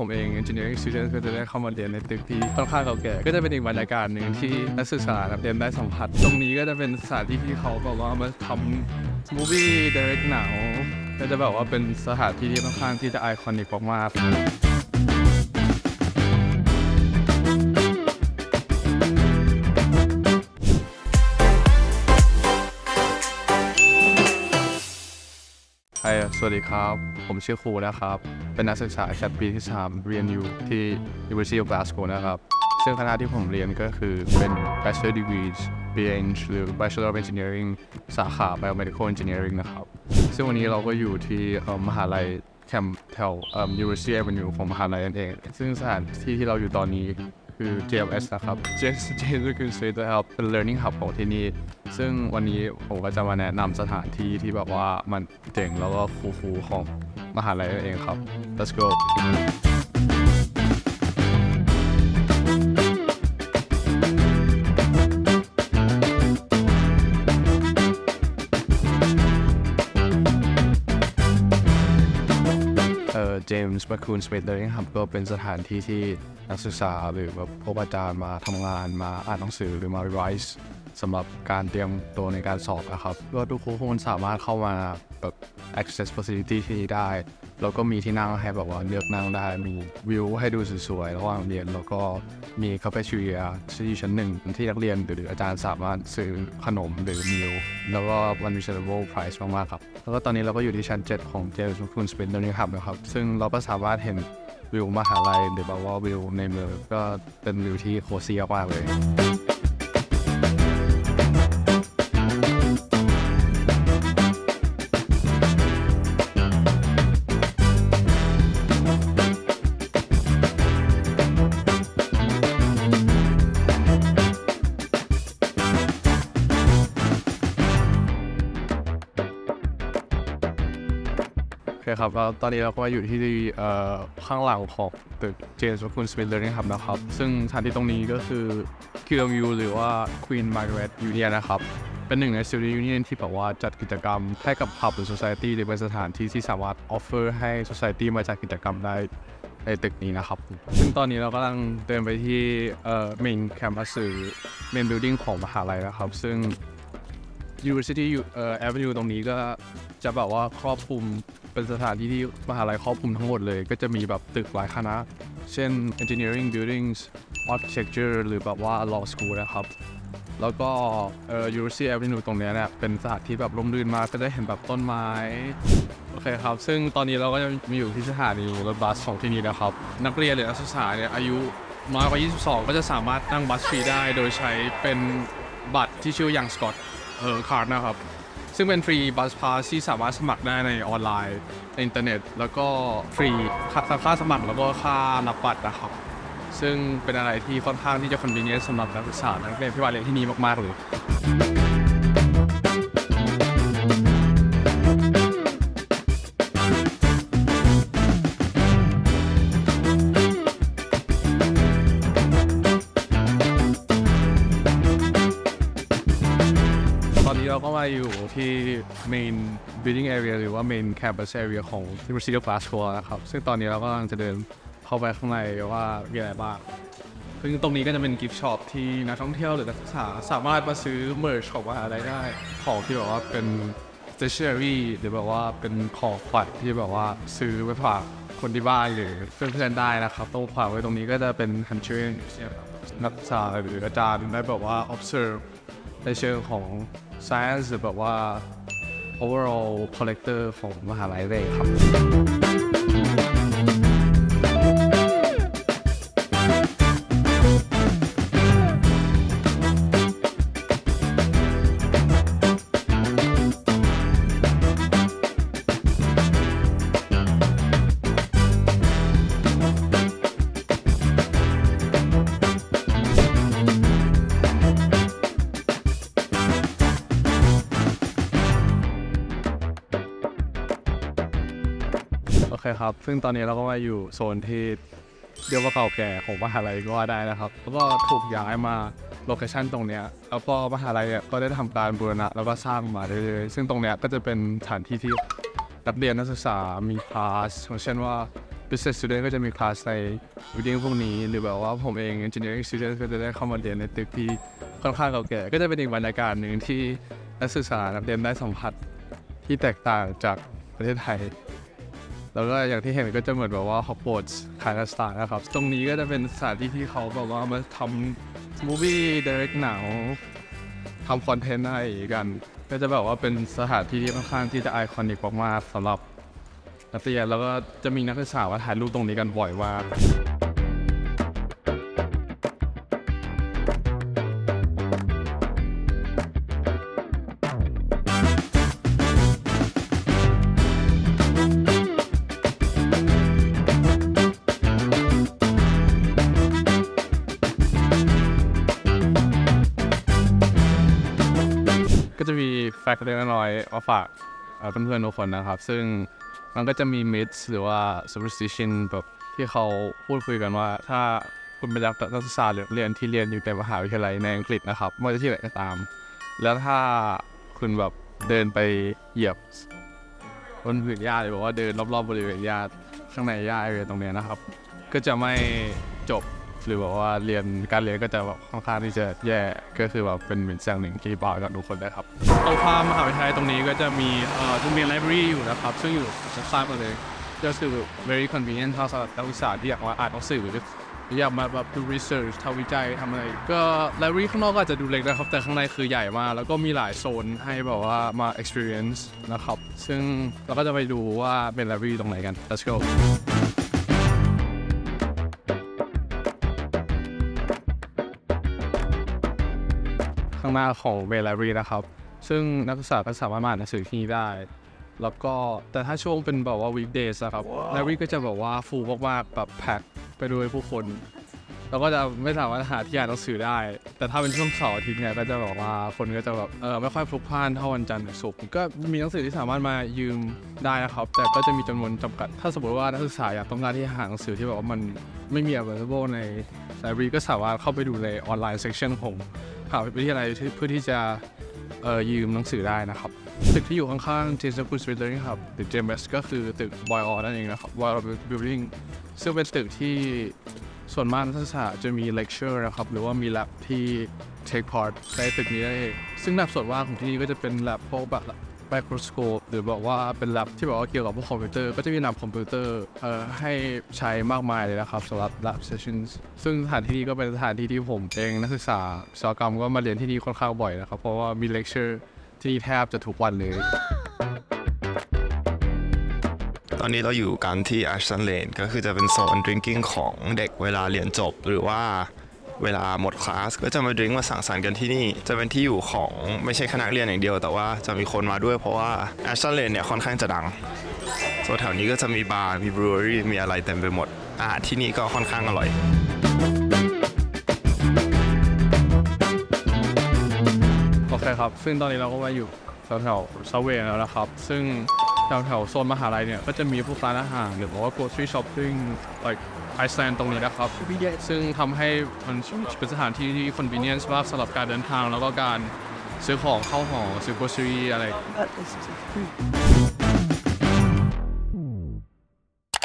ผมเอง engineering student ก็จะได้เข้ามาเรียนในตึกที่ค่อนข้างเก่าแก่ ก็จะเป็นอีกบรรยากาศหนึ่งที่นักศึกษาเรียนได้สัมผัส ตรงนี้ก็จะเป็นสถานที่ที่เขาแบบว่ามาทำมูฟี่ direct หนาวก็จะแบบว่าเป็นสถานที่ที่ค่อนข้างที่จะไอคอนิกมากๆ สวัสดีครับ ผมชื่อครูนะครับ เป็นนักศึกษาชั้นปีที่ 3 เรียนอยู่ที่ University of Glasgow นะครับ ซึ่งคณะที่ผมเรียนก็คือเป็น Bachelor Degrees BEng หรือ Bachelor of Engineering สาขา Biomedical Engineering นะครับ ซึ่งวันนี้เราก็อยู่ที่มหาลัยแคมป์แถว University Avenue ของมหาลัยนั่นเอง ซึ่งสถานที่ที่เราอยู่ตอนนี้ คือ JLS นะครับ JLS JLS ก็คือ State Health เป็น Learning Hub ของที่นี่ ซึ่งวันนี้ผมก็จะมาแนะนำสถานที่ที่แบบว่ามันเจ๋งแล้วก็ฟูๆของมหาลัยนั่นเองครับ let's go เอ่อ James McCoon Space Learning Hub ก็เป็นสถานที่ที่นักศึกษาหรือแบบพวกอาจารย์มาทำงานมาอ่านหนังสือหรือมา revise สำหรับการเตรียมตัวในการสอบนะครับก็ทุกคนสามารถเข้ามาแบบ access facility ที่นี่ได้ แล้วก็มีที่นั่งให้แบบว่าเลือกนั่งได้มีวิวให้ดูสวยๆระหว่างเรียน แล้วก็มี cafeteria ที่ชั้นหนึ่งที่นักเรียนหรืออาจารย์สามารถซื้อขนมหรือมิลแล้วก็มัน reasonable price มากๆครับ แล้วก็ตอนนี้เราก็อยู่ที่ชั้น 7 ของ James McCoon Space Learning Hub นะครับ ซึ่งเราก็สามารถเห็นวิวมหาลัยหรือแบบว่าวิวในเมืองก็เป็นวิวที่โคเซี่มากเลย เคครับแล้วตอนนี้เราก็มาอยู่ที่เอ่อข้างหลังของตึก James McCoon Space Learning Hub นะครับ ซึ่งสถานที่ตรงนี้ก็คือ QMU หรือว่า Queen Margaret Union นะครับ เป็นหนึ่งใน Student Union ที่แบบว่าจัดกิจกรรมให้กับ Hub หรือ Society หรือเป็นสถานที่ที่สามารถ offer ให้ Society มาจัดกิจกรรมได้ในตึกนี้นะครับ ซึ่งตอนนี้เรากำลังเดินไปที่เอ่อ Main Campus หรือ Main Building ของมหาลัยนะครับ ซึ่ง University เอ่อ Avenue ตรงนี้ก็จะแบบว่าครอบคลุม เป็นสถานที่ที่มหาลัยครอบคลุมทั้งหมดเลย ก็จะมีแบบตึกหลายคณะ เช่น Engineering Buildings Architecture หรือแบบว่า Law School นะครับ แล้วก็เอ่อ University Avenue ตรงนี้เนี่ยเป็นสถานที่แบบร่มรื่นมากก็ได้เห็นแบบต้นไม้ โอเคครับ ซึ่งตอนนี้เราก็จะมีอยู่ที่สถานีรถบัสของที่นี่นะครับ นักเรียนหรือนักศึกษาเนี่ยอายุน้อยกว่า 22 ก็จะสามารถนั่งบัสฟรีได้ โดยใช้เป็นบัตรที่ชื่ออย่างสกอตเออคาร์ดนะครับ ซึ่งเป็นฟรีบัสพาสที่สามารถสมัครได้ในออนไลน์ในอินเทอร์เน็ต แล้วก็ฟรีค่าสมัครแล้วก็ค่านับบัตรนะครับ ซึ่งเป็นอะไรที่ค่อนข้างที่จะ convenient สำหรับนักศึกษานักเรียนที่มาเรียนที่นี่มาก ๆ เลย เราก็มาอยู่ที่ main building area หรือว่า main campus area ของ University of Glasgow นะครับ ซึ่งตอนนี้เราก็กำลังจะเดินเข้าไปข้างในว่ามีอะไรบ้าง ซึ่งตรงนี้ก็จะเป็นกิฟต์ช็อปที่นักท่องเที่ยวหรือนักศึกษาสามารถมาซื้อ merch ของมหาลัยได้ ของที่แบบว่าเป็น stationery หรือแบบว่าเป็นของขวัญที่แบบว่าซื้อไปฝากคนที่บ้านหรือเพื่อนๆได้นะครับตรงขวางไว้ตรงนี้ก็จะเป็น country นักศึกษาหรืออาจารย์ได้แบบว่า observe ในเชิงของ science หรือแบบว่า overall collector ของมหาลัยเลยครับ เคครับ ซึ่งตอนนี้เราก็มาอยู่โซนที่เรียกว่าเก่าแก่ของมหาลัยก็ว่าได้นะครับ แล้วก็ถูกย้ายมาโลเคชันตรงเนี้ยแล้วก็มหาลัยเนี่ยก็ได้ทำการบูรณะแล้วก็สร้างมาเรื่อยๆซึ่งตรงเนี้ยก็จะเป็นสถานที่ที่นักเรียนนักศึกษามีคลาสอย่างเช่นว่า business student ก็จะมีคลาสใน reading พวกนี้ หรือแบบว่าผมเอง engineering student ก็จะได้เข้ามาเรียนในตึกที่ค่อนข้างเก่าแก่ ก็จะเป็นอีกบรรยากาศหนึ่งที่นักศึกษานักเรียนได้สัมผัสที่แตกต่างจากประเทศไทย แล้วก็อย่างที่เห็นก็จะเหมือนแบบว่าฮอกวอตส์คายสตานนะครับ ตรงนี้ก็จะเป็นสถานที่ที่เขาแบบว่ามาทำมูฟี่เดเรกหนาวทำคอนเทนต์อะไรกัน ก็จะแบบว่าเป็นสถานที่ที่ค่อนข้างที่จะไอคอนิกมากๆสำหรับนักเรียนแล้วก็จะมีนักศึกษาว่าถ่ายรูปตรงนี้กันบ่อยมาก กต์เล็กน้อยมาฝากเพื่อนๆทุกคนนะครับ ซึ่งมันก็จะมีมิ t หรือว่า superstition แบบที่เขาพูดคุยกันว่า ถ้าคุณเป็นนักศึกษาหรือเรียนที่เรียนอยู่ในมหาวิทยาลัยในอังกฤษนะครับไม่ว่าจะที่ไหนก็ตาม แล้วถ้าคุณแบบเดินไปเหยียบบนผืนหญ้าหรือบอกว่าเดินรอบๆบริเวณหญ้าข้างในหญ้าบริเวตรงนี้นะครับ ก็จะไม่จบ หรือแบบว่าเรียนการเรียนก็จะแบบค่อนข้างที่จะแย่ก็คือแบบเป็นเหมือนอย่างหนึ่งที่บอกกับทุกคนได้ครับตรงข้ามมหาวิทยาลัยตรงนี้ก็จะมีเอ่อจะมีไลบรารีอยู่นะครับซึ่งอยู่ข้างๆกันเลยก็คือ very convenient ถ้าสำหรับนักศึกษาที่อยากมาอ่านหนังสือหรืออยากมาแบบดู research ทำวิจัยทำอะไร ก็ไลบรารีข้างนอกก็อาจจะดูเล็กนะครับ แต่ข้างในคือใหญ่มาก แล้วก็มีหลายโซนให้แบบว่ามา experience นะครับ ซึ่งเราก็จะไปดูว่าเป็นไลบรารีตรงไหนกัน let's go ข้างหน้าของเวลารีนะครับ ซึ่งนักศึกษาก็สามารถมาอ่านหนังสือที่นี่ได้ แล้วก็แต่ถ้าช่วงเป็นแบบว่า weekdays อะครับไลบรารีก็จะแบบว่าฟูลมากๆแบบแพ็คไปด้วยผู้คนเราก็จะไม่สามารถหาที่อ่านหนังสือได้ แต่ถ้าเป็นช่วงเสาร์อาทิตย์เนี่ยก็จะแบบว่าคนก็จะแบบเออไม่ค่อยพลุกพล่านเท่าวันจันทร์หรือศุกร์ก็มีหนังสือที่สามารถมายืมได้นะครับ แต่ก็จะมีจำนวนจำกัด ถ้าสมมติว่านักศึกษาอยากต้องการที่หาหนังสือที่แบบว่ามันไม่มี available ในไลบรารีก็สามารถเข้าไปดูในออนไลน์ section ของม หาวิทยาลัยเพื่อที่จะเอ่อยืมหนังสือได้นะครับ ตึกที่อยู่ข้างๆ James School Street Learning ครับตึก JMS ก็คือตึก Boy o นั่นเองนะครับ Boy o Building ซึ่งเป็นตึกที่ส่วนมากนักศึกษาจะมี lecture นะครับ หรือว่ามี lab ที่ take part ในตึกนี้ได้เองซึ่งนับส่วนมางของที่นี่ก็จะเป็น lab พวกแบบ microscope หรือบอกว่าเป็น lab ที่แบบว่าเกี่ยวกับพวกคอมพิวเตอร์ก็จะมี lab คอมพิวเตอร์เอ่อให้ใช้มากมายเลยนะครับสำหรับ lab sessions ซึ่งสถานที่นี้ก็เป็นสถานที่ที่ผมเองนักศึกษาวิศวกรรมก็มาเรียนที่นี่ค่อนข้างบ่อยนะครับ เพราะว่ามี lecture ที่นี่แทบจะทุกวันเลย ตอนนี้เราอยู่กันที่ Ashton Lane ก็คือจะเป็นโซน drinking ของเด็กเวลาเรียนจบหรือว่า เวลาหมดคลาสก็จะมาดื่มมาสังสรรค์กันที่นี่ จะเป็นที่อยู่ของไม่ใช่คณะเรียนอย่างเดียว แต่ว่าจะมีคนมาด้วยเพราะว่า Ashton Lane เนี่ยค่อนข้างจะดังโซนแถวนี้ก็จะมีบาร์มีบรูเอรี่มีอะไรเต็มไปหมดอาหารที่นี่ก็ค่อนข้างอร่อยโอเคครับ ซึ่งตอนนี้เราก็มาอยู่แถวแถวๆ subway แล้วนะครับ ซึ่งแถวแถวๆโซนมหาลัยเนี่ย ก็จะมีพวกร้านอาหารหรือว่า grocery shopping like ไอซ์แลนด์ตรงนี้นะครับ ซึ่งทำให้มันเป็นสถานที่ที่ convenience มากสำหรับการเดินทางแล้วก็การซื้อของเข้าหอซื้อ grocery อะไร